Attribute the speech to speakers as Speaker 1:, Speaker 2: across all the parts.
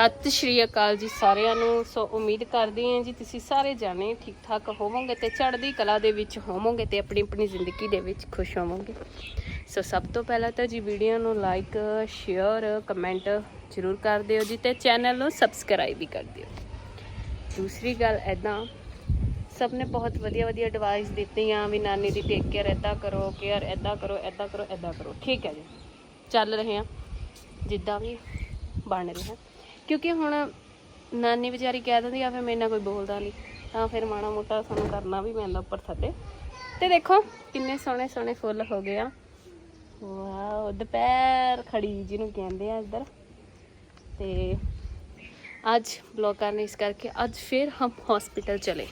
Speaker 1: ਸਤਿ ਸ਼੍ਰੀ ਅਕਾਲ ਜੀ ਸਾਰਿਆਂ ਨੂੰ। ਸੋ ਉਮੀਦ ਕਰਦੀ ਹਾਂ ਜੀ ਤੁਸੀਂ ਸਾਰੇ ਜਾਣੇ ਠੀਕ ਠਾਕ ਹੋਵੋਗੇ ਤੇ ਚੜ੍ਹਦੀ ਕਲਾ ਦੇ ਵਿੱਚ ਹੋਵੋਗੇ ਤੇ ਆਪਣੀ ਆਪਣੀ ਜ਼ਿੰਦਗੀ ਦੇ ਵਿੱਚ ਖੁਸ਼ ਹੋਵੋਗੇ। ਸੋ ਸਭ ਤੋਂ ਪਹਿਲਾਂ ਤਾਂ ਜੀ ਵੀਡੀਓ ਨੂੰ ਲਾਈਕ ਸ਼ੇਅਰ ਕਮੈਂਟ ਜ਼ਰੂਰ ਕਰ ਦਿਓ ਜੀ ਤੇ ਚੈਨਲ ਨੂੰ ਸਬਸਕ੍ਰਾਈਬ ਵੀ ਕਰ ਦਿਓ। ਦੂਸਰੀ ਗੱਲ ਐਦਾਂ ਸਭ ਨੇ ਬਹੁਤ ਵਧੀਆ ਵਧੀਆ ਐਡਵਾਈਸ ਦਿੱਤੀਆਂ ਵੀ ਨਾਨੀ ਦੀ ਟੇਕ ਕੇਅਰ ਐਦਾਂ ਕਰੋ ਕੇਅਰ ਐਦਾਂ ਕਰੋ ਐਦਾਂ ਕਰੋ ਐਦਾਂ ਕਰੋ। ਠੀਕ ਹੈ ਜੀ, ਚੱਲ ਰਹੇ ਹਾਂ। ਜਿੱਦਾਂ ਵੀ ਬਣ ਰਿਹਾ। ਕਿਉਂਕਿ ਹੁਣ ਨਾਨੀ ਵਿਚਾਰੀ ਕਹਿ ਦਿੰਦੀ ਆ ਫਿਰ ਮੇਰੇ ਨਾਲ ਕੋਈ ਬੋਲਦਾ ਨਹੀਂ ਤਾਂ ਫਿਰ ਮਾੜਾ ਮੋਟਾ ਸਾਨੂੰ ਕਰਨਾ ਵੀ ਪੈਂਦਾ ਉੱਪਰ ਥੱਲੇ ਤੇ ਦੇਖੋ ਕਿੰਨੇ ਸੋਹਣੇ ਸੋਹਣੇ ਫੁੱਲ ਹੋ ਗਏ ਆ ਵਾਓ ਦੁਪਹਿਰ ਖੜੀ ਜਿਹਨੂੰ ਕਹਿੰਦੇ ਆ ਇੱਧਰ ਤੇ आज ब्लॉग करने इस करके आज फिर हम हॉस्पिटल चले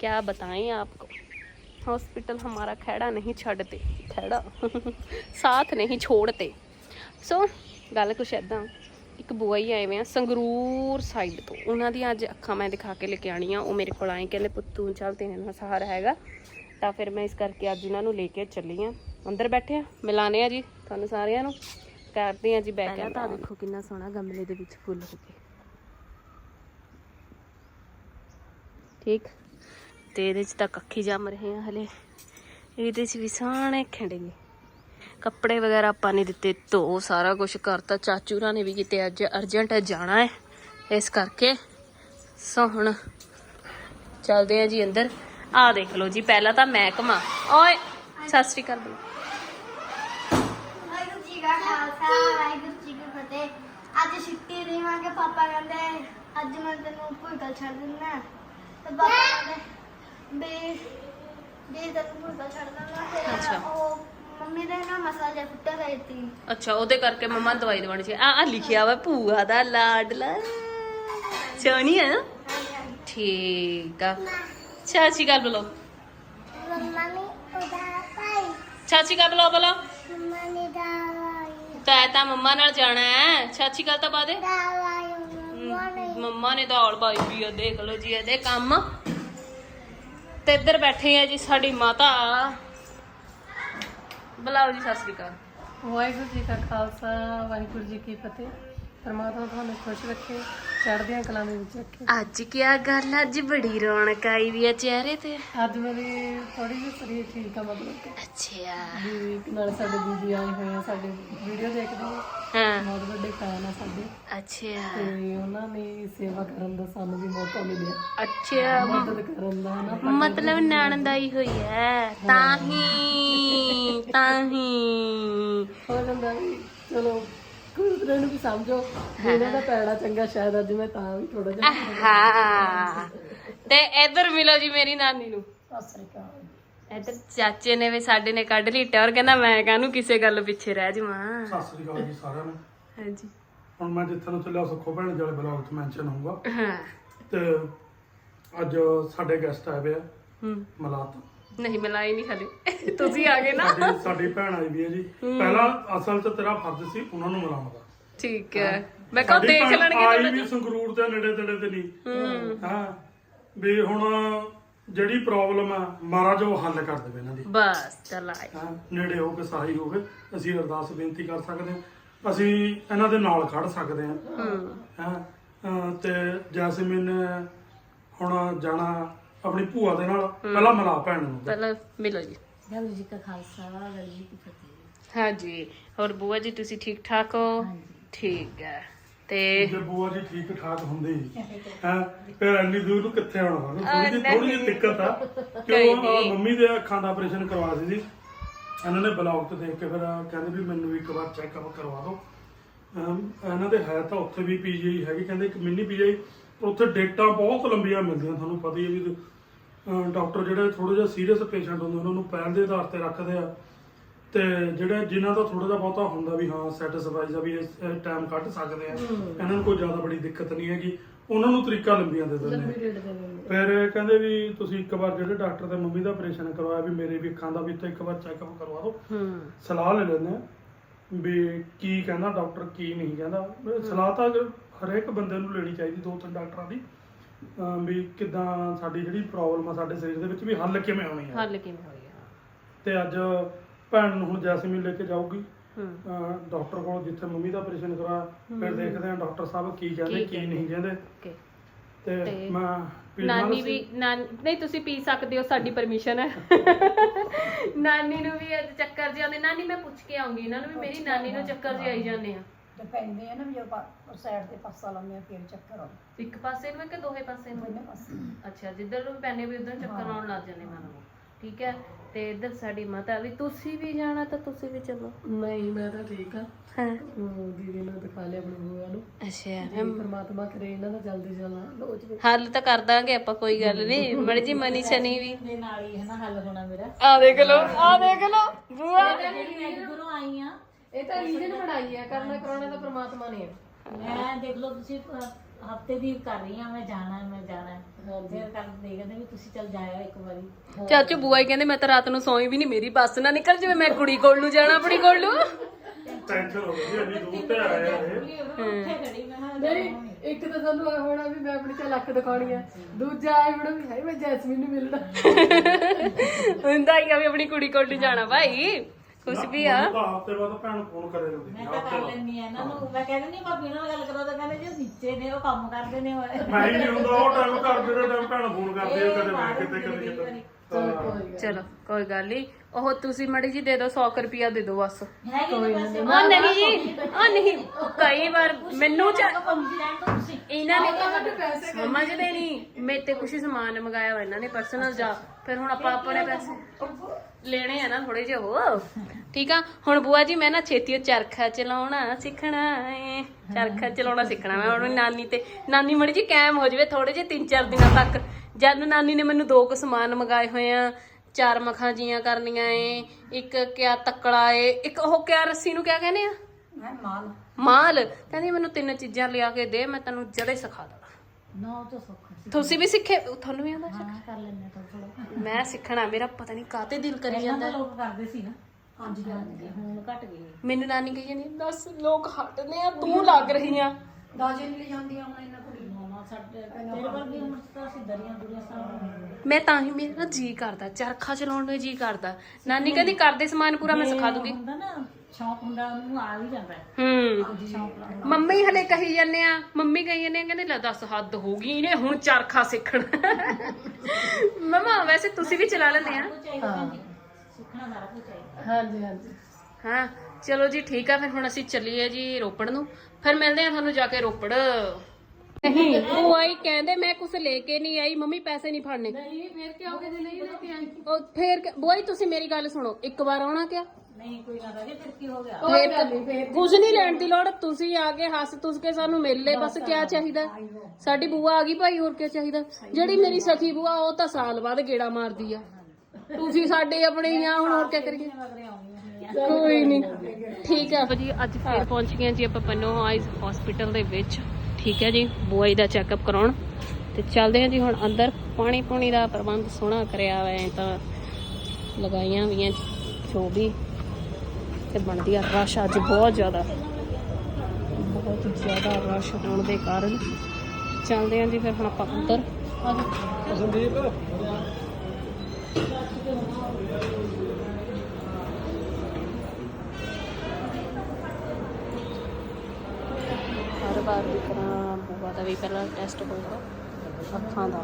Speaker 1: क्या बताएं आपको हॉस्पिटल हमारा खैड़ा नहीं छोड़ते खैड़ा साथ नहीं छोड़ते ਸੋ ਗੱਲ ਕੁਛ ਐਦਾਂ ਇੱਕ ਬੂਆ ਹੀ ਆਏ ਵੇ ਆ ਸੰਗਰੂਰ ਸਾਈਡ ਤੋਂ। ਉਹਨਾਂ ਦੀਆਂ ਅੱਜ ਅੱਖਾਂ ਮੈਂ ਦਿਖਾ ਕੇ ਲੈ ਕੇ ਆਣੀ ਆ ਉਹ ਮੇਰੇ ਕੋਲ ਆਏ ਕਹਿੰਦੇ ਪੁੱਤ ਚੱਲ ਤੇਰੇ ਨਾਲ ਸਹਾਰਾ ਹੈਗਾ। ਤਾਂ ਫਿਰ ਮੈਂ ਇਸ ਕਰਕੇ ਅੱਜ ਉਹਨਾਂ ਨੂੰ ਲੈ ਕੇ ਚੱਲੀ ਆ। ਅੰਦਰ ਬੈਠੇ ਆ ਮਿਲਾਨੇ ਆ ਜੀ ਤੁਹਾਨੂੰ ਸਾਰਿਆਂ ਨੂੰ। ਕਰਦੇ ਆ ਜੀ ਬੈਕ ਪਹਿਲਾਂ ਤਾਂ ਦੇਖੋ ਕਿੰਨਾ ਸੋਹਣਾ ਗਮਲੇ ਦੇ ਵਿੱਚ ਫੁੱਲ ਹੋ ਗਏ ਠੀਕ? ਤੇ ਇਹਦੇ ਚ ਤਾਂ ਕੱਖੀ ਜੰਮ ਰਹੇ ਆ ਹਲੇ। ਇਹਦੇ ਚ ਵੀ ਸਾਣੇ ਖਿੰਡਗੇ ਕੱਪੜੇ ਵਗੈਰਾ ਆਪਾਂ ਨੇ ਦਿੱਤੇ ਧੋ ਸਾਰਾ ਕੁਝ ਕਰਤਾ। ਚਾਚੂਰਾਂ ਨੇ ਵੀ ਕਿਤੇ ਅੱਜ ਅਰਜੈਂਟ ਜਾਣਾ ਹੈ ਇਸ ਕਰਕੇ। ਸੋ ਹੁਣ ਚੱਲਦੇ ਆ ਜੀ ਅੰਦਰ। ਆ ਦੇਖ ਲਓ ਜੀ ਪਹਿਲਾਂ ਤਾਂ ਮਹਿਕਮਾ ਓਏ ਸਤਿ ਸ਼੍ਰੀ ਅਕਾਲ ਬੁਲਾ
Speaker 2: ਵਾਹਿਗੁਰੂ ਜੀ ਕਾ ਖਾਲਸਾ ਵਾਹਿਗੁਰੂ ਜੀ ਕੀ ਫਤਿਹ। ਅੱਜ ਛੁੱਟੀ ਦੇਵਾਂਗੇ ਪਾਪਾ ਕਹਿੰਦੇ ਅੱਜ ਮੈਂ ਤੈਨੂੰ ਭੁਲਕਲ ਛੱਡ ਦਿੰਦਾ। ਤੇ ਪਾਪਾ ਕਹਿੰਦੇ ਵੀ ਵੀ ਤੈਨੂੰ ਭੁਲਕਲ ਛੱਡ ਦਿੰਦਾ। ਫਿਰ ਉਹ ਮੰਮੀ ਦੇ ਨਾ ਮਸਾਲਾ ਜਿਹਾ ਫੁੱਟਾ ਗਈ ਤੀ।
Speaker 1: ਅੱਛਾ ਉਹਦੇ ਕਰਕੇ ਮੰਮਾ ਨੂੰ ਦਵਾਈ ਦਵਾਣੀ ਸੀ। ਆ ਆ ਲਿਖਿਆ ਵਾ ਭੂਆ ਦਾ ਲਾਡਲਾ। ਸੋਹਣੀ ਆ ਠੀਕ ਆ। ਸਤਿ ਸ਼੍ਰੀ ਅਕਾਲ ਬੁਲਾਓ।
Speaker 2: ਮੰਮਾ ਨੇ ਉਹਦਾ ਪਾਈ
Speaker 1: ਸਤਿ ਸ਼੍ਰੀ ਅਕਾਲ ਬੁਲਾਓ ਬੁਲਾਓ।
Speaker 2: ਮੰਮਾ ਨੇ ਦਵਾਈ
Speaker 1: ਤਾਂ ਤਾਂ ਮੰਮਾ ਨਾਲ ਜਾਣਾ ਹੈ। ਸਤਿ ਸ਼੍ਰੀ ਅਕਾਲ ਤਾਂ ਬਾਦੇ
Speaker 2: ਦਵਾਈ ਮੰਮਾ ਨੇ।
Speaker 1: ਮੰਮਾ ਨੇ ਦਾਲ ਪਾਈ ਵੀ ਆ ਦੇਖ ਲਓ ਜੀ ਇਹਦੇ ਕੰਮ। ਤੇ ਇੱਧਰ ਬੈਠੇ ਆ ਜੀ ਸਾਡੀ ਮਾਤਾ। ਬੁਲਾਓ ਜੀ ਸਤਿ ਸ਼੍ਰੀ ਅਕਾਲ।
Speaker 3: ਵਾਹਿਗੁਰੂ ਜੀ ਕਾ ਖਾਲਸਾ ਵਾਹਿਗੁਰੂ ਜੀ ਕੀ ਫਤਿਹ। ਪਰਮਾਤਮਾ ਤੁਹਾਨੂੰ ਖੁਸ਼ ਰੱਖੇ ਚੜ੍ਹਦੀਆਂ ਕਲਾਂ ਦੇ ਵਿੱਚ ਰੱਖੇ।
Speaker 1: ਅੱਜ ਕੀ ਗੱਲ? ਅੱਜ ਬੜੀ ਰੌਣਕ ਆਈ ਵੀ ਆ ਚਿਹਰੇ ਤੇ।
Speaker 3: ਅੱਜ ਮੇਰੀ ਥੋੜੀ ਜਿਹੀ ਸਰੀਰ ਠੀਕ ਆ ਮਤਲਬ ਕਿ।
Speaker 1: ਅੱਛਾ
Speaker 3: ਵੀ ਨਾਲ ਸਾਡੇ ਦੀਦੀ ਆਏ ਹੋਏ ਆ ਸਾਡੇ ਵੀਡੀਓ ਦੇਖਦੇ ਆ।
Speaker 1: ਹਾਂ।
Speaker 3: ਬਹੁਤ ਵੱਡੇ ਫੈਨ ਆ ਸਾਡੇ।
Speaker 1: ਅੱਛਾ
Speaker 3: ਤੇ ਉਹਨਾਂ ਨੇ ਸੇਵਾ ਕਰਨ ਦਾ ਸਾਨੂੰ ਵੀ ਮੌਕਾ ਮਿਲਿਆ।
Speaker 1: ਅੱਛਾ
Speaker 3: ਮਦਦ ਕਰਨ ਦਾ ਹਨਾ
Speaker 1: ਮਤਲਬ ਨਣਦ ਆਈ ਹੋਈ ਹੈ ਤਾਂ ਹੀ ਤਾਂ ਹੀ।
Speaker 3: ਹੋ ਜਾਂਦਾ ਵੀ ਚਲੋ। ਤਰ੍ਹਾਂ ਨੂੰ ਵੀ ਸਮਝੋ ਵੀ ਇਹਨਾਂ ਦਾ ਪੈੜਾ ਚੰਗਾ ਸ਼ਾਇਦ ਅੱਜ ਮੈਂ ਤਾਂ ਵੀ ਥੋੜਾ ਜਿਹਾ
Speaker 1: ਹਾਂ ਤੇ ਇੱਧਰ ਮਿਲੋ ਜੀ ਮੇਰੀ ਨਾਨੀ ਨੂੰ।
Speaker 3: ਸਤਿ ਸ੍ਰੀ ਅਕਾਲ।
Speaker 1: ਇੱਧਰ ਚਾਚੇ ਨੇ ਵੀ ਸਾਡੇ ਨੇ ਕੱਢ ਲਈ ਟੌਰ ਕਹਿੰਦਾ ਮੈਂ ਕਾਹਨੂੰ ਕਿਸੇ ਗੱਲ ਪਿੱਛੇ ਰਹਿ ਜਾਵਾਂ।
Speaker 4: ਸਤਿ ਸ੍ਰੀ ਅਕਾਲ ਜੀ ਸਾਰਿਆਂ ਨੂੰ।
Speaker 1: ਹਾਂਜੀ।
Speaker 4: ਹੁਣ ਮੈਂ ਜਿੱਥੇ ਨੂੰ ਚੱਲਿਆ ਸੁੱਖੋ ਭੈਣ ਜਿਹੜੇ ਬਲੌਗ 'ਚ ਮੈਂਸ਼ਨ ਹੋਊਗਾ।
Speaker 1: ਹਾਂ।
Speaker 4: ਤੇ ਅੱਜ ਸਾਡੇ ਗੈਸਟ ਆਏ ਆ
Speaker 1: ਹੂੰ।
Speaker 4: ਮਲਾਤ।
Speaker 1: ਨਹੀਂ ਮਿਲਾਈ ਨਹੀਂ ਹਲੇ ਤੁਸੀਂ ਆ ਗਏ ਨਾ।
Speaker 4: ਸਾਡੀ ਸਾਡੀ ਭੈਣ ਆਈ ਵੀ ਹੈ ਜੀ। ਪਹਿਲਾਂ ਅਸਲ 'ਚ ਤੇਰਾ ਫਰਜ਼ ਸੀ ਉਹਨਾਂ ਨੂੰ ਮਿਲਾਉਣ ਦਾ।
Speaker 1: ਠੀਕ ਹੈ। ਮੈਂ ਕਹਾਂ
Speaker 4: ਸਾਡੀ
Speaker 1: ਦੇਖ
Speaker 4: ਭੈਣ
Speaker 1: ਲੈਣਗੇ
Speaker 4: ਆਈ ਵੀ ਸੰਗਰੂਰ ਦੇ ਨੇੜੇ ਤੇੜੇ ਤੇ ਨਹੀਂ। ਹਾਂ। ਵੀ ਹੁਣ ਜਿਹੜੀ ਪ੍ਰੋਬਲਮ ਆ ਮਹਾਰਾਜ ਉਹ ਹੱਲ ਕਰ ਦੇਵੇ ਇਹਨਾਂ ਦੀ।
Speaker 1: ਬਸ ਚੱਲ ਆਏ।
Speaker 4: ਹਾਂ। ਨੇੜੇ ਹੋ ਕੇ ਸਹਾਈ ਹੋਵੇ। ਅਸੀਂ ਅਰਦਾਸ ਬੇਨਤੀ ਕਰ ਸਕਦੇ ਹਾਂ। ਅਸੀਂ ਇਹਨਾਂ ਦੇ ਨਾਲ ਖੜ ਸਕਦੇ ਹਾਂ।
Speaker 1: ਹੂੰ।
Speaker 4: ਤੇ ਜੈਸਮੀਨ ਹੁਣ ਜਾਣਾ ਆਪਣੀ ਭੂਆ ਦੇ ਨਾਲ ਪਹਿਲਾਂ ਮਿਲਾ ਭੈਣ ਨੂੰ।
Speaker 1: ਪਹਿਲਾਂ ਮਿਲੋ ਜੀ।
Speaker 3: ਵਾਹਿਗੁਰੂ ਜੀ ਕਾ ਖਾਲਸਾ ਵਾਹਿਗੁਰੂ ਜੀ ਕੀ ਫਤਿਹ।
Speaker 1: ਹਾਂਜੀ ਹੋਰ ਬੂਆ ਜੀ ਤੁਸੀਂ ਠੀਕ ਠਾਕ ਹੋ? ਠੀਕ ਹੈ। ਤੇ
Speaker 4: ਜੇ ਬੂਆ ਜੀ ਠੀਕ ਠਾਕ ਹੁੰਦੇ ਹੀ ਹਾਂ ਫਿਰ ਇੰਨੀ ਦੂਰ ਨੂੰ ਕਿੱਥੇ ਆਉਣਾ ਉਹਨੂੰ ਥੋੜੀ ਜਿਹੀ ਥੋੜੀ ਜਿਹੀ ਦਿੱਕਤ ਆ। ਕਿ ਉਹ ਆਹ ਮੰਮੀ ਦੇ ਅੱਖਾਂ ਦਾ ਆਪਰੇਸ਼ਨ ਕਰਵਾ ਸੀ। ਜੀ ਇਹਨਾਂ ਨੇ ਬਲੌਗ ਤੇ ਦੇਖ ਕੇ ਫਿਰ ਕਹਿੰਦੇ ਵੀ ਮੈਨੂੰ ਵੀ ਇੱਕ ਵਾਰ ਚੈੱਕਅਪ ਕਰਵਾ ਦਿਓ। ਇਹਨਾਂ ਦੇ ਹੈ ਤਾਂ ਉੱਥੇ ਵੀ ਪੀਜੀਆਈ ਹੈਗੀ ਕਹਿੰਦੇ ਇੱਕ ਮਿੰਨੀ ਪੀਜੀਆਈ ਉੱਥੇ ਡੇਟਾਂ ਬਹੁਤ ਲੰਬੀਆਂ ਮਿਲਦੀਆਂ ਤੁਹਾਨੂੰ ਪਤਾ ਹੀ ਹੈ ਵੀ ਡਾਕਟਰ ਜਿਹੜੇ ਥੋੜੇ ਜਿਹਾ ਸੀਰੀਅਸ ਪੇਸ਼ੈਂਟ ਹੁੰਦੇ ਉਹਨਾਂ ਨੂੰ ਪਹਿਲ ਦੇ ਆਧਾਰ ਤੇ ਰੱਖਦੇ ਆ। ਤੇ ਜਿਹੜੇ ਜਿਨ੍ਹਾਂ ਦਾ ਥੋੜਾ ਜਿਹਾ ਬਹੁਤਾ ਹੁੰਦਾ ਵੀ ਹਾਂ ਸੈਟੀਸਫਾਈਜ਼ ਆ ਵੀ ਇਸ ਟਾਈਮ ਕੱਢ ਸਕਦੇ ਆ। ਇਹਨਾਂ ਨੂੰ ਕੋਈ ਜ਼ਿਆਦਾ ਬੜੀ ਦਿੱਕਤ ਨਹੀਂ ਹੈਗੀ। ਉਹਨਾਂ ਨੂੰ ਤਰੀਕਾ ਲੰਬੀਆਂ ਦੇ ਦਿੰਦੇ ਫਿਰ ਕਹਿੰਦੇ ਵੀ ਤੁਸੀਂ ਇੱਕ ਵਾਰ ਜਿਹੜੇ ਡਾਕਟਰ ਦੇ ਮੰਮੀ ਦਾ ਆਪਰੇਸ਼ਨ ਕਰਵਾਇਆ ਵੀ ਮੇਰੇ ਵੀ ਅੱਖਾਂ ਦਾ ਵੀ ਤਾਂ ਇੱਕ ਵਾਰ ਚੈੱਕਅਪ ਕਰਵਾ ਦਿਓ। ਸਲਾਹ ਲੈ ਲੈਂਦੇ ਆ ਵੀ ਕੀ ਕਹਿੰਦਾ ਡਾਕਟਰ ਕੀ ਨਹੀਂ ਕਹਿੰਦਾ। ਸਲਾਹ ਤਾਂ ਹਰੇਕ ਬੰਦੇ ਨੂੰ ਲੈਣੀ ਚਾਹੀਦੀ ਦੋ ਤਿੰਨ ਡਾਕਟਰਾਂ ਦੀ। ਅਮ ਵੀ ਕਿਦਾਂ ਸਾਡੀ ਜਿਹੜੀ ਪ੍ਰੋਬਲਮ ਆ ਸਾਡੇ ਸਰੀਰ ਦੇ ਵਿੱਚ ਵੀ ਹੱਲ ਕਿਵੇਂ ਆਉਣੀ ਹੈ
Speaker 1: ਹੱਲ ਕਿਵੇਂ ਹੋਇਆ
Speaker 4: ਤੇ ਅੱਜ ਭੈਣ ਨੂੰ ਹੁਣ ਜੈਸਮੀਨ ਲੈ ਕੇ ਜਾਊਗੀ। ਅਹ ਡਾਕਟਰ ਕੋਲ ਜਿੱਥੇ ਮੰਮੀ ਦਾ ਆਪਰੇਸ਼ਨ ਕਰਾ ਫਿਰ ਦੇਖਦੇ ਆ ਡਾਕਟਰ ਸਾਹਿਬ ਕੀ ਕਹਿੰਦੇ
Speaker 1: ਕੀ
Speaker 4: ਕੀ ਨਹੀਂ ਕਹਿੰਦੇ।
Speaker 1: ਓਕੇ।
Speaker 4: ਤੇ
Speaker 1: ਤੇ
Speaker 4: ਮੈਂ ਪੀਣਾ
Speaker 1: ਨਾਨੀ ਵੀ ਨਾਨ ਨਹੀਂ ਤੁਸੀਂ ਪੀ ਸਕਦੇ ਹੋ ਸਾਡੀ ਪਰਮਿਸ਼ਨ ਹੈ। ਨਾਨੀ ਨੂੰ ਵੀ ਅੱਜ ਚੱਕਰ ਜਿਹਾ ਆਉਂਦੇ। ਨਾਨੀ ਮੈਂ ਪੁੱਛ ਕੇ ਆਉਂਗੀ। ਇਹਨਾਂ ਨੂੰ ਵੀ ਮੇਰੀ ਨਾਨੀ ਨੂੰ ਚੱਕਰ ਜਿਹਾ ਆਈ ਜਾਂਦੇ ਆ।
Speaker 3: ਤੇ ਪੈਂਦੇ ਆ ਨਾ ਵੀ ਜੋ ਸਾਈਡ ਤੇ ਪਾਸਾ ਲਾਉਂਦੇ ਆ ਫਿਰ ਚੱਕਰ ਆਉਂਦਾ।
Speaker 1: ਇੱਕ ਪਾਸੇ ਨੂੰ ਹੈ ਕਿ ਦੋਹੇ ਪਾਸੇ ਨੂੰ?
Speaker 3: ਦੋਨੇ ਪਾਸੇ
Speaker 1: ਅੱਛਾ ਜਿੱਧਰ ਨੂੰ ਪੈਨੇ ਵੀ ਉਧਰ ਚੱਕਰ ਆਉਣ ਲੱਗ ਜਾਂਦੇ ਮਨ ਨੂੰ। ਠੀਕ ਹੈ ਤੇ ਇੱਧਰ ਸਾਡੀ ਮਾਤਾ ਵੀ ਤੁਸੀਂ ਵੀ ਜਾਣਾ ਤਾਂ ਤੁਸੀਂ ਵੀ ਚੱਲੋ।
Speaker 3: ਨਹੀਂ ਮੈਂ ਤਾਂ ਠੀਕ ਆ।
Speaker 1: ਹਾਂ।
Speaker 3: ਉਹ ਦੀਦੀ ਨੂੰ ਦਿਖਾ ਲਿਆ ਆਪਣੀ ਬੂਆ ਨੂੰ।
Speaker 1: ਅੱਛਾ
Speaker 3: ਜੇ ਪਰਮਾਤਮਾ ਕਰੇ ਇਹਨਾਂ ਦਾ ਜਲਦੀ ਜਲਦੀ ਲੋਚ ਵੀ
Speaker 1: ਹੱਲ ਤਾਂ ਕਰ ਦਾਂਗੇ ਆਪਾਂ ਕੋਈ ਗੱਲ ਨਹੀਂ। ਮੜੀ ਜੀ ਮਨੀ ਸ਼ਨੀ ਵੀ।
Speaker 3: ਦੇ ਨਾਲ ਹੀ ਹੈ ਨਾ ਹੱਲ ਹੋਣਾ ਮੇਰਾ।
Speaker 1: ਆ ਦੇਖ ਲਓ ਆ ਦੇਖ ਲਓ ਬੂਆ
Speaker 3: ਦੂਰੋਂ ਆਈ ਆ ਇਹ ਤਾਂ ਰੀਜਨ ਬਣਾਈ ਆ ਕਰਨਾ ਕਰਾਉਣਾ ਤਾਂ ਪਰਮਾਤਮਾ ਨੇ। ਆ
Speaker 5: ਮੈਂ ਦੇਖ ਲਓ ਤੁਸੀਂ ਹਫ਼ਤੇ ਦੀ ਕਰ ਰਹੀ ਆ ਮੈਂ ਜਾਣਾ ਹੈ, ਮੈਂ ਜਾਣਾ ਹੈ। ਫਿਰ ਕਰ ਦੇਖਦੇ ਵੀ ਤੁਸੀਂ ਚੱਲ ਜਾਇਓ ਇੱਕ ਵਾਰੀ।
Speaker 1: ਚਾਚੂ ਬੂਆ ਹੀ ਕਹਿੰਦੇ ਮੈਂ ਤਾਂ ਰਾਤ ਨੂੰ ਸੌਈ ਵੀ ਨਹੀਂ ਮੇਰੀ ਬੱਸ ਨਾ ਨਿਕਲ ਜਾਵੇ ਮੈਂ ਕੁੜੀ ਕੋਲ ਨੂੰ ਜਾਣਾ ਆਪਣੀ ਕੋਲ ਨੂੰ।
Speaker 4: ਟੈਨਸ਼ਨ ਹੋ ਗਈ ਇੰਨੀ ਦੂਰ ਤੇ ਆਏ ਆ ਇਹ।
Speaker 5: ਉੱਥੇ ਖੜੀ ਮੈਂ ਕਿਹਾ
Speaker 3: ਨਹੀਂ ਇੱਕ ਤਾਂ ਸਾਨੂੰ ਇਹ ਹੋਣਾ ਵੀ ਮੈਂ ਆਪਣੀ ਚੱਲ ਅੱਖ ਦਿਖਾਉਣੀ ਆ। ਦੂਜਾ ਇਹ ਹੋਣਾ ਵੀ ਹਾਏ ਮੈਂ ਜੈਸਮੀਨ ਨੂੰ ਮਿਲਣਾ।
Speaker 1: ਹੁੰਦਾ ਹੀ ਆ ਵੀ ਆਪਣੀ ਕੁੜੀ ਕੋਲ ਨੂੰ ਜਾਣਾ ਭਾਈ। ਕੁਛ ਵੀ ਆ।
Speaker 4: ਮੈਨੂੰ ਤਾਂ ਹਫ਼ਤੇ ਬਾਅਦ ਭੈਣ ਫੋਨ ਕਰੇ ਹੁੰਦੀ
Speaker 5: ਮੈਂ ਤਾਂ ਕਰ ਲੈਂਦੀ ਆ ਇਹਨਾਂ ਨੂੰ। ਮੈਂ ਕਹਿੰਦੀ ਨਹੀਂ ਭਾਬੀ ਨਾਲ ਗੱਲ ਕਰੋ ਤਾਂ ਕਹਿੰਦੇ ਜੇ ਨੀਚੇ ਨੇ ਉਹ ਕੰਮ ਕਰਦੇ ਨੇ ਹੋਏ
Speaker 4: ਮੈਂ ਹੀ ਨਹੀਂ ਹੁੰਦਾ ਉਹ ਟਾਈਮ ਕਰਦੇ ਰਹੇ ਟਾਈਮ ਭੈਣ ਫੋਨ ਕਰਦੀ ਹੈ ਕਦੇ ਮੈਂ ਕਿਤੇ ਕਦੇ ਕਿਤੇ। ਹਾਂ।
Speaker 1: ਚਲੋ ਕੋਈ ਗੱਲ ਨਹੀਂ। ਉਹ ਤੁਸੀਂ ਮੜੀ ਜੀ ਦੇ ਦਿਓ 100 ਰੁਪਿਆ ਦੇ ਦਿਓ ਬਸ। ਨਹੀਂ ਜੀ ਨਹੀਂ ਕਈ ਵਾਰ ਮੈਨੂੰ ਚ ਇਹਨਾਂ ਨੇ ਸਮਝਦੇ ਨਹੀਂ। ਮੇਰੇ ਤੇ ਕੁਛ ਸਮਾਨ ਮੰਗਾਇਆ ਵਾ ਇਹਨਾਂ ਨੇ ਪਰਸਨਲ ਜਾ। ਫਿਰ ਹੁਣ ਆਪਾਂ ਆਪਣੇ ਪੈਸੇ ਲੈਣੇ ਆ ਨਾ ਥੋੜੇ ਜਿਹੇ ਉਹ। ਠੀਕ ਆ ਹੁਣ ਬੂਆ ਜੀ ਮੈਂ ਨਾ ਛੇਤੀ ਉਹ ਚਰਖਾ ਚਲਾਉਣਾ ਸਿੱਖਣਾ ਏ। ਚਰਖਾ ਚਲਾਉਣਾ ਸਿੱਖਣਾ ਮੈਂ ਹੁਣ ਨਾਨੀ ਤੇ ਨਾਨੀ ਮੜੀ ਜੀ ਕਾਇਮ ਹੋ ਜਾਵੇ ਥੋੜੇ ਜਿਹੇ 3-4 ਦਿਨਾਂ ਤੱਕ। ਜਦ ਨਾਨੀ ਨੇ ਮੈਨੂੰ ਦੋ ਕੁ ਸਮਾਨ ਮੰਗਾਏ ਹੋਏ ਆ ਚਾਰ ਮਖਾਂ ਜੀਆਂ ਕਰਨੀਆਂ ਏ ਇੱਕ ਕਿਆ ਤੱਕੜਾ ਏ ਇੱਕ ਉਹ ਕਿਆ ਰੱਸੀ ਨੂੰ ਕਿਆ ਕਹਿੰਦੇ ਆ?
Speaker 5: ਮਾਲ।
Speaker 1: ਮਾਲ। ਕਹਿੰਦੀ ਮੈਨੂੰ ਤਿੰਨ ਚੀਜ਼ਾਂ ਲਿਆ ਕੇ ਦੇ ਮੈਂ ਤੈਨੂੰ ਜਦੇ ਸਿਖਾ ਦਵਾਂ
Speaker 5: ਨਾ ਉਹ ਤਾਂ ਸੌਖਾ
Speaker 1: ਤੁਸੀਂ ਵੀ ਸਿੱਖੇ ਤੁਹਾਨੂੰ ਵੀ ਆਉਂਦਾ
Speaker 5: ਹਾਂ ਕਰ ਲੈਂਦੇ ਤਾਂ ਥੋੜਾ
Speaker 1: ਮੈਂ ਸਿੱਖਣਾ ਮੇਰਾ ਪਤਾ ਨਹੀਂ ਕਾਤੇ ਦਿਲ ਕਰੀ
Speaker 5: ਪਹਿਲਾਂ
Speaker 1: ਜਾਂਦਾ।
Speaker 5: ਲੋਕ ਕਰਦੇ ਸੀ ਨਾ ਹਾਂਜੀ ਹਾਂਜੀ ਹੁਣ ਘਟ ਗਏ।
Speaker 1: ਮੈਨੂੰ ਨਾਨੀ ਕਹੀ ਜਾਂਦੀ ਦੱਸ ਲੋਕ ਹਟਨੇ ਆ ਤੂੰ ਲੱਗ ਰਹੀ ਆ।
Speaker 3: ਦਾਜੇ ਨਹੀਂ ਜਾਂਦੀ ਹੁਣ ਇਹਨਾਂ ਕੁੜੀ
Speaker 5: ਨਾ ਨਾ ਸਾਡੇ ਤੇਰੇ ਵਰਗੀ ਉਮਰ 'ਚ ਤਾਂ ਅਸੀਂ ਦਰੀਆਂ ਦੁਰੀਆਂ ਸਾਂਭ
Speaker 1: ਮੈਂ ਤਾਂ ਹੀ ਮੇਰਾ ਜੀ ਕਰਦਾ ਚਰਖਾ ਚਲਾਉਣ ਨੂੰ ਜੀ ਕਰਦਾ। ਨਾਨੀ ਕਹਿੰਦੀ ਕਰਦੇ ਸਮਾਨ ਪੂਰਾ ਮੈਂ ਸਿਖਾ ਦੂੰਗੀ।
Speaker 5: ਹੁੰਦਾ ਸ਼ੌਂਕ ਹੁੰਦਾ ਉਹਨੂੰ ਆ ਵੀ ਜਾਂਦਾ ਹੈ।
Speaker 1: ਹੂੰ।
Speaker 5: ਸ਼ੌਂਕ ਨਾਲ
Speaker 1: ਮੰਮੀ ਹਲੇ ਕਹੀ ਜਾਂਦੇ ਆ ਮੰਮੀ ਕਹੀ ਜਾਂਦੇ ਆ ਕਹਿੰਦੇ ਲੈ ਦੱਸ ਹੱਦ ਹੋ ਗਈ ਇਹਨੇ ਹੁਣ ਚਰਖਾ ਸਿੱਖਣਾ। ਮਮਾ ਵੈਸੇ ਤੁਸੀਂ ਵੀ ਚਲਾ ਲੈਂਦੇ ਆ।
Speaker 5: ਕੁਝ ਚਾਹੀਦਾ ਭੈਣ ਜੀ। ਸਿੱਖਣਾ ਸਾਰਾ ਕੁਝ ਚਾਹੀਦਾ।
Speaker 3: ਹਾਂਜੀ ਹਾਂਜੀ।
Speaker 1: ਹਾਂ ਚਲੋ ਜੀ ਠੀਕ ਆ ਫਿਰ ਹੁਣ ਅਸੀਂ ਚੱਲੀਏ ਜੀ ਰੋਪੜ ਨੂੰ। ਫਿਰ ਮਿਲਦੇ ਆ ਤੁਹਾਨੂੰ ਜਾ ਕੇ ਰੋਪੜ। ਨਹੀਂ ਉਹ ਆਈ ਕਹਿੰਦੇ ਮੈਂ ਕੁਝ ਲੈ ਕੇ ਨਹੀਂ ਆਈ ਮੰਮੀ ਪੈਸੇ ਨਹੀਂ ਫੜਨੇ।
Speaker 3: ਨਹੀਂ ਫੇਰ ਕੀ ਹੋਗੇ ਜੇ ਨਹੀਂ ਲੈ ਕੇ ਆਈ।
Speaker 1: ਉਹ ਫੇਰ ਕ- ਬੁਆਈ ਤੁਸੀਂ ਮੇਰੀ ਗੱਲ ਸੁਣੋ ਇੱਕ ਵਾਰ ਆਉਣਾ ਕਿਆ?
Speaker 5: ਨਹੀਂ ਕੋਈ ਨਾ ਕਰੇ ਫਿਰ ਕੀ ਹੋ ਗਿਆ?
Speaker 1: ਫੇਰ ਕੁਝ ਨਹੀਂ ਲੈਣ ਦੀ ਲੋੜ ਤੁਸੀਂ ਆ ਕੇ ਹੱਸ ਤੁਸ ਕੇ ਸਾਨੂੰ ਮਿਲ ਲੈ ਬਸ ਕਿਆ ਚਾਹੀਦਾ? ਸਾਡੀ ਬੂਆ ਆ ਗਈ ਭਾਈ ਹੋਰ ਕਿਆ ਚਾਹੀਦਾ? ਜਿਹੜੀ ਮੇਰੀ ਸਖੀ ਬੂਆ ਉਹ ਤਾਂ ਸਾਲ ਬਾਅਦ ਗੇੜਾ ਮਾਰਦੀ ਆ। ਤੁਸੀਂ ਸਾਡੇ ਆਪਣੇ ਹੀ ਆ ਹੁਣ ਹੋਰ ਕਿਆ ਕਰੀਏ? ਕੋਈ ਨਹੀਂ। ਠੀਕ ਆ। ਜੀ ਅੱਜ ਫੇਰ ਪਹੁੰਚ ਗਏ ਜੀ ਆਪਾਂ ਪੰਨੋ ਆਈਜ਼ ਹਸਪੀਟਲ ਦੇ ਵਿੱਚ। ਠੀਕ ਹੈ ਜੀ ਬੁਆਈ ਦਾ ਚੈੱਕਅਪ ਕਰਾਉਣ। ਤੇ ਚੱਲਦੇ ਹਾਂ ਜੀ ਹੁਣ ਅੰਦਰ। ਪਾਣੀ ਪੂਣੀ ਦਾ ਪ੍ਰਬੰਧ ਸੋਹਣਾ ਕਰਿਆ ਹੋਇਆ ਹੈ ਤਾਂ ਲਗਾਈਆਂ ਵੀਆਂ ਜੋ ਵੀ ਤੇ ਬਣਦੀ ਆ ਰਸ਼ ਅੱਜ ਬਹੁਤ ਜ਼ਿਆਦਾ। ਬਹੁਤ ਜ਼ਿਆਦਾ ਰਸ਼ ਹੋਣ ਦੇ ਕਾਰਨ। ਚੱਲਦੇ ਹਾਂ ਜੀ ਫਿਰ ਹੁਣ ਆਪਾਂ ਅੰਦਰ। ਜਾਓ। ਹਰ ਵਾਰ ਦੀ ਤਰ੍ਹਾਂ ਬੂਆ ਦਾ ਵੀ ਪਹਿਲਾਂ ਟੈਸਟ ਹੋਊਗਾ ਅੱਖਾਂ ਦਾ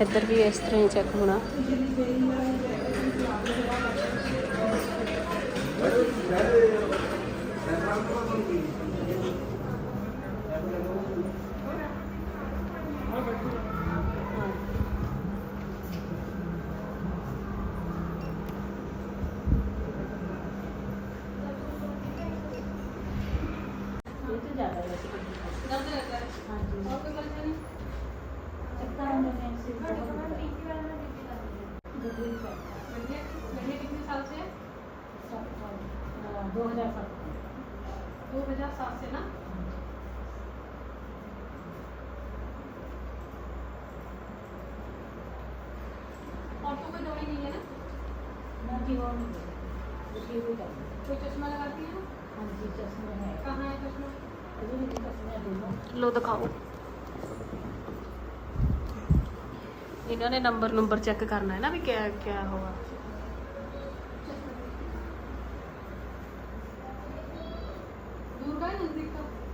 Speaker 1: ਇੱਧਰ ਵੀ ਇਸ ਤਰ੍ਹਾਂ ਹੀ ਚੈੱਕ ਹੋਣਾ
Speaker 5: Yeah. दो हज़ार सात
Speaker 1: से ना। और तो दौड़ी नहीं है ना?
Speaker 6: मोटी और
Speaker 1: कोई चश्मा लगाती है?
Speaker 6: हाँ जी चश्मा है।
Speaker 1: कहाँ है चश्मा? लो दिखाओ। इन्होंने नंबर नंबर चेक करना है
Speaker 5: ना भी क्या क्या होगा।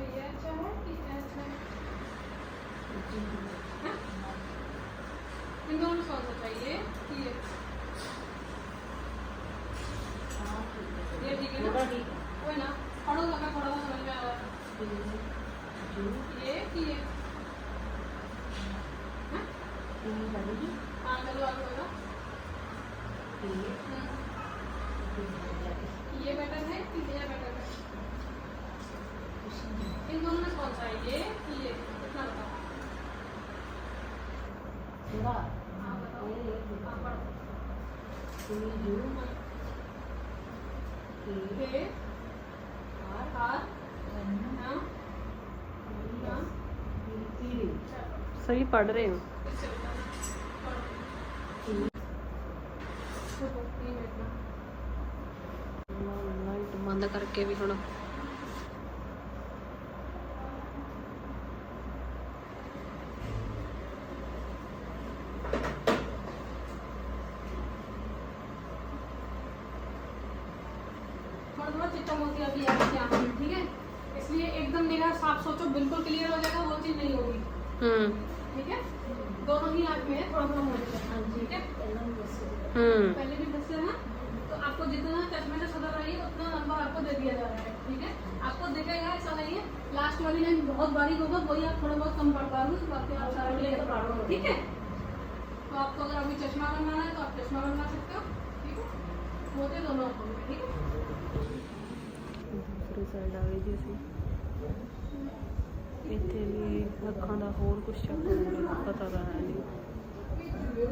Speaker 5: ये अच्छा है कि ये अच्छा है वो सही था ये वाला चलो, ये बताओ हम्म। ये खाली
Speaker 1: ਹੂੰ
Speaker 5: बिल्कुल ना अच्छा ये अच्छा है कि ये अच्छा है हाँ? इन दोनों में कौन सा चाहिए कि ये ये ठीक है ना कोई ना पढ़ो लगा पढ़ो समझ में आ रहा है ये कि ये हाँ? हाँ चलो आगे बोलो हम्म। ये बेटर है कि ये बेटर ये कि ये कितना बताओ हाँ बताओ हाँ पढ़ो ये हार हाँ हाँ चलो
Speaker 1: ਸਹੀ ਪੜ ਰਹੇ ਹੋ
Speaker 5: इससे बताओ पढ़ो देखो, ये देखना
Speaker 1: ਲਾਈਟ ਬੰਦ ਕਰਕੇ ਵੀ ਹੁਣ
Speaker 5: पहले भी दस है ना तो आपको जितना चश्मे से सुधर रही है उतना नंबर आपको दे दिया जा रहा है ठीक है आपको दिखेगा ऐसा नहीं है लास्ट वाली लाइन बहुत बारीक होगा वही आप थोड़ा बहुत कम पढ़ पाओगे बाकी आप सारा क्लियर पढ़ पाओगे ठीक है तो आपको अगर अभी चश्मा बनवाना है तो आप चश्मा बनवा सकते हो ठीक है मोते दोनों आंखों में ठीक है
Speaker 1: ਦੂਸਰੀ ਸਾਈਡ ਆ ਗਈ ਜੀ ਅਸੀਂ ਇੱਥੇ ਵੀ ਅੱਖ ਅੱਖਾਂ ਦਾ ਹੋਰ ਕੁਝ ਚੱਕ ਪਤਾ ਤਾਂ ਹੈ ਨਹੀਂ